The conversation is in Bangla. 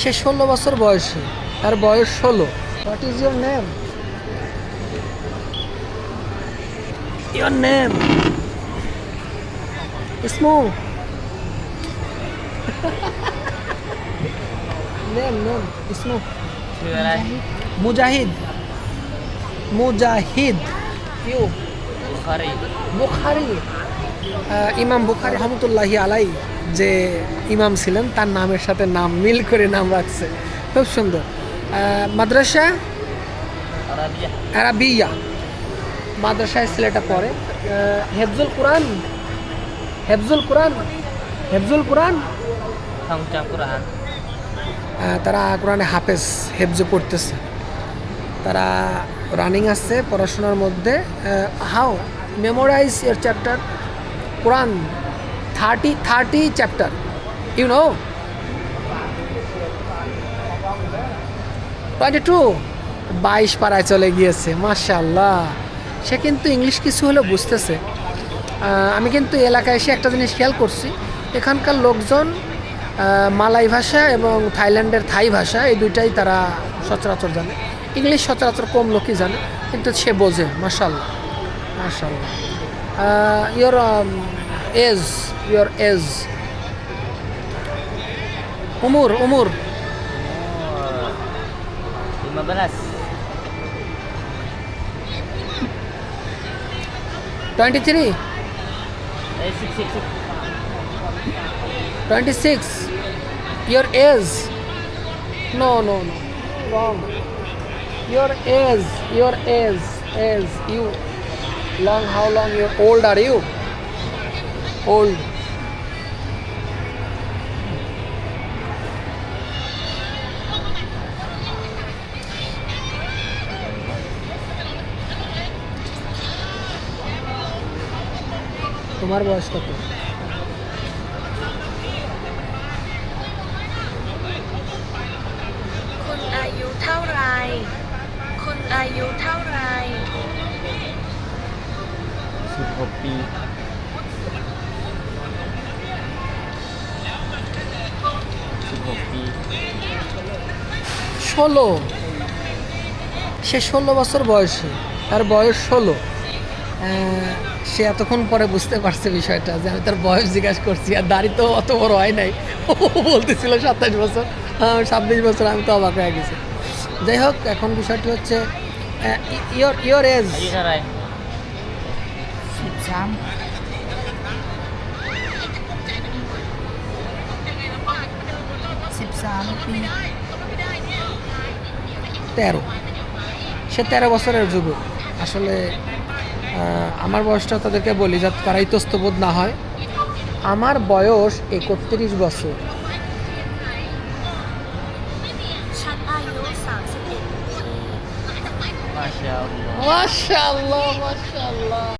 সে ষোলো বছর বয়সে। তার বয়স ষোলো। What is your name your name ইসমু name name ইসমু মুজাহিদ মুজাহিদ ইউ বুখারি বুখারি ইমাম বুখারি রহমতুল্লাহি আলাই যে ইমাম ছিলেন তার নামের সাথে নাম মিল করে নাম রাখছে। খুব সুন্দর। মাদ্রাসা আরাবিয়া। মাদ্রাসায় ছেলেটা পড়ে। হেফজুল কোরআন। হেফজুল কোরআন। হেফজুল কোরআন। তারা কোরআনে হাফেজ হেফজু পড়তেছে। তারা রানিং আসছে পড়াশোনার মধ্যে। হাও মেমোরাইজ এর chapter Quran thirty thirty chapter you know twenty two বাইশ পাড়ায় চলে গিয়েছে মাশাল্লাহ সে কিন্তু ইংলিশ কিছু হলেও বুঝতেছে। আমি কিন্তু এলাকায় এসে একটা জিনিস খেয়াল করছি, এখানকার লোকজন মালাই ভাষা এবং থাইল্যান্ডের থাই ভাষা, এই দুইটাই তারা সচরাচর জানে। ইংলিশ সচরাচর কম লোকই জানে, কিন্তু সে বোঝে মাশাল্লাহ MashaAllah. Uh, your um, your is. Umur, umur. Oh, 15. 23? 26. Your is. No, no, no. Wrong. Your is your is is you long how long you old are you old তোমার বয়স কত ปีสิบหกปี ষোলো সে ষোলো বছর বয়সে তার বয়স ষোলো আহ, সে এতক্ষণ পরে বুঝতে পারছে বিষয়টা যে আমি তার বয়স জিজ্ঞাসা করছি আর দাড়ি তো অত বড় হয় নাই ও বলতেছিল সাতাশ বছর ছাব্বিশ বছর আমি তো অবাক হয়ে গেছি যাই হোক এখন বিষয়টি হচ্ছে ইয়োর ইয়োর এজ jam. তেরো। সে তেরো বছরের যুবক। আসলে আমার বয়সটা তাদেরকে বলি যা তারা ইতস্তবোধ না হয়। আমার বয়স একত্রিশ বছর। মাশাআল্লাহ।